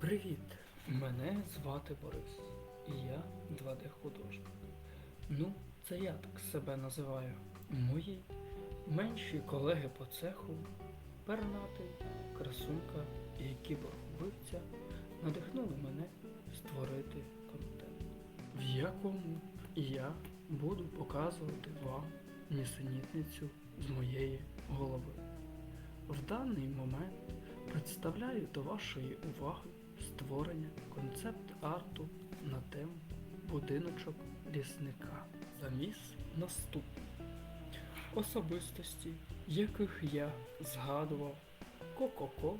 Привіт! Мене звати Борис, і я 2D-художник. Ну, це я так себе називаю. Мої менші колеги по цеху, пернатий, красунка і кіборг-вбивця надихнули мене створити контент, в якому я буду показувати вам нісенітницю з моєї голови. В даний момент представляю до вашої уваги створення концепт-арту на тему будиночок лісника. Заміс наступний. Особистості, яких я згадував, Кококо,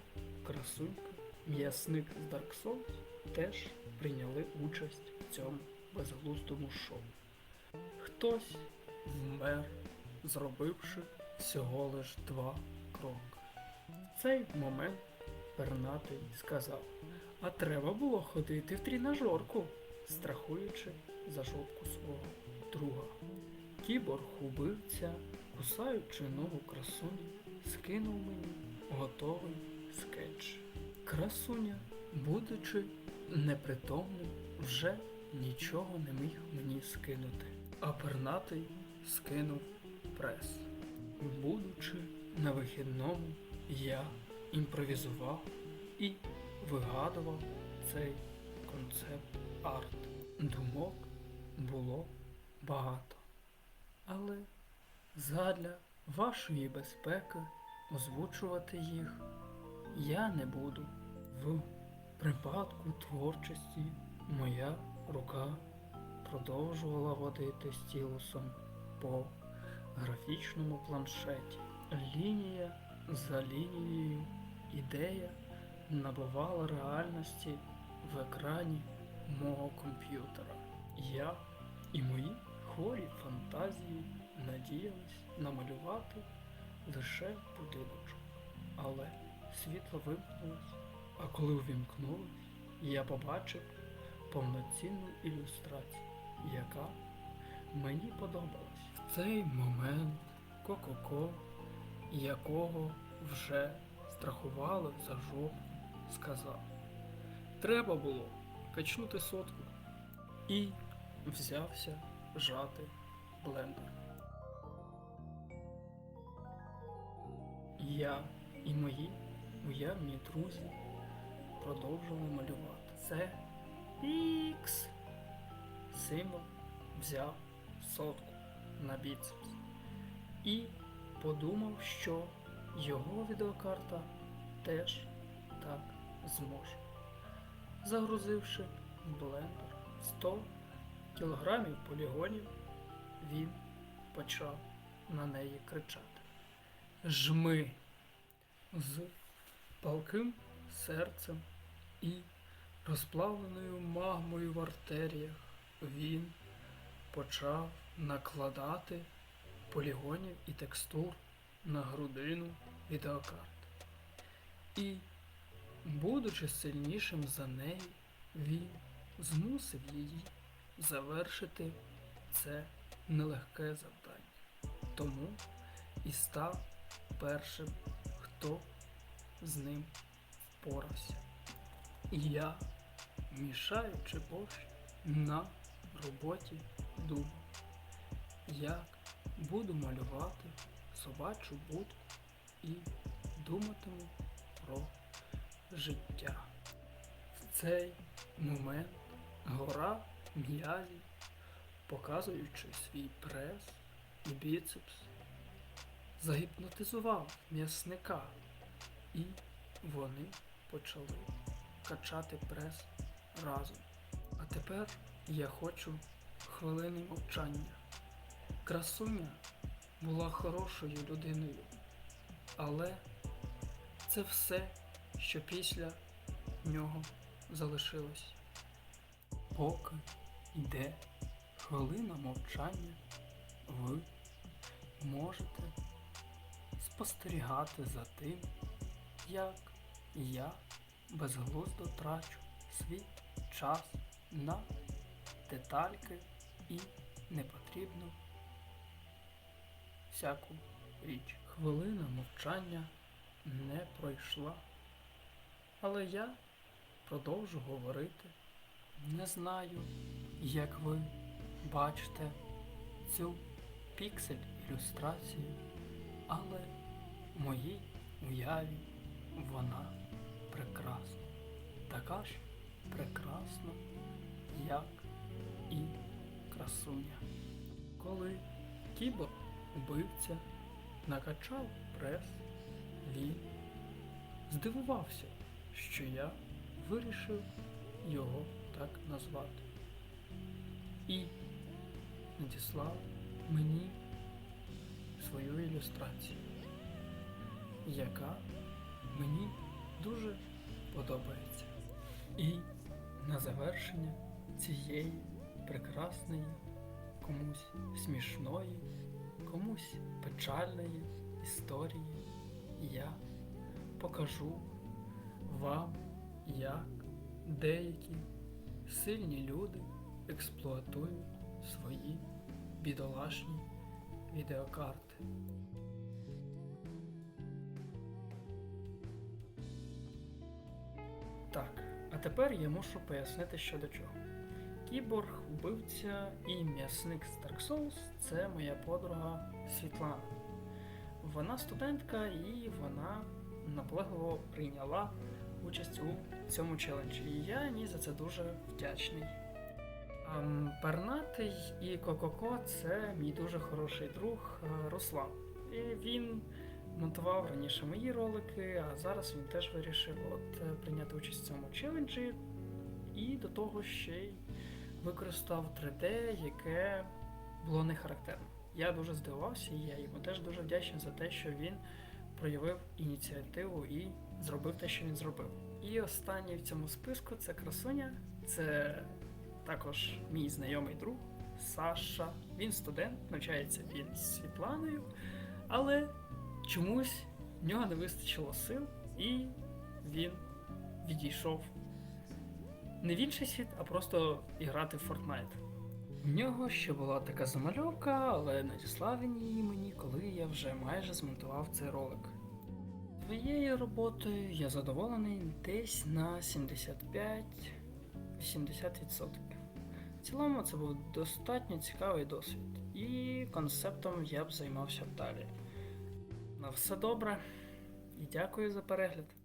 Красунька, м'ясник з Dark Souls теж прийняли участь в цьому безглуздому шоу. Хтось вмер, зробивши всього лиш два кроки. В цей момент пернатий сказав, а треба було ходити в тренажерку, страхуючи за жопку свого друга. Кіборг убивця, кусаючи ногу красуні, скинув мені готовий скетч. Красуня, будучи непритомним, вже нічого не міг мені скинути. А пернатий скинув прес. Будучи на вихідному, я імпровізував і вигадував цей концепт арт. Думок було багато. Але задля вашої безпеки озвучувати їх я не буду. В припадку творчості моя рука продовжувала водити стілусом по графічному планшеті. Лінія за лінією ідея набувала реальності в екрані мого комп'ютера. Я і мої хворі фантазії надіялись намалювати лише будиночок. Але світло вимкнулось, а коли увімкнулось, я побачив повноцінну ілюстрацію, яка мені подобалась. В цей момент Кококо, якого вже страхували за жопу, сказав: Треба було качнути сотку. І взявся жати блендер. Я і мої уявні друзі продовжували малювати. Це Ікс. Символ взяв сотку на біцепс і подумав, що його відеокарта теж так зможе. Загрузивши в блендер 100 кілограмів полігонів, він почав на неї кричати. Жми з палким серцем і розплавленою магмою в артеріях він почав накладати полігонів і текстур на грудину відеокарти. І, будучи сильнішим за неї, він змусив її завершити це нелегке завдання. Тому і став першим, хто з ним впорався. І я, мішаючи борщ на роботі, думав, як буду малювати собачу будку і думатиму про життя. В цей момент гора м'язів, показуючи свій прес і біцепс, загіпнотизував м'ясника, і вони почали качати прес разом. А тепер я хочу хвилини мовчання. Красуня була хорошою людиною, але це все, що після нього залишилось. Поки йде хвилина мовчання, ви можете спостерігати за тим, як я безглуздо трачу свій час на детальки і непотрібну всяку річ. Хвилина мовчання не пройшла, але я продовжу говорити. Не знаю, як ви бачите цю піксель ілюстрацію, але в моїй уяві вона прекрасна. Така ж прекрасна, як і красуня. Коли кіборг убивця накачав прес, він здивувався, що я вирішив його так назвати. І надіслав мені свою ілюстрацію, яка мені дуже подобається. І на завершення цієї прекрасної, комусь смішної, комусь печальної історії я покажу вам, як деякі сильні люди експлуатують свої бідолашні відеокарти. Так, а тепер я мушу пояснити, що до чого. Кіборг, вбивця і м'ясник з Dark Souls це моя подруга Світлана. Вона студентка і вона наполегливо прийняла участь у цьому челенджі. І я їй за це дуже вдячний. Пернатий і Кококо це мій дуже хороший друг е, Руслан. І він монтував раніше мої ролики, а зараз він теж вирішив от, е, прийняти участь в цьому челенджі. І до того ще й використав 3D, яке було не характерно. Я дуже здивувався, і я йому теж дуже вдячний за те, що він проявив ініціативу і зробив те, що він зробив. І останній в цьому списку це красуня, це також мій знайомий друг Саша. Він студент, навчається він з Світланою, але чомусь в нього не вистачило сил, і він відійшов не в інший світ, а просто іграти в Fortnite. В нього ще була така замальовка, але надіслав він її мені, коли я вже майже змонтував цей ролик. Своєю роботою я задоволений десь на 75-80%. В цілому це був достатньо цікавий досвід, і концептом я б займався далі. На все добре і дякую за перегляд.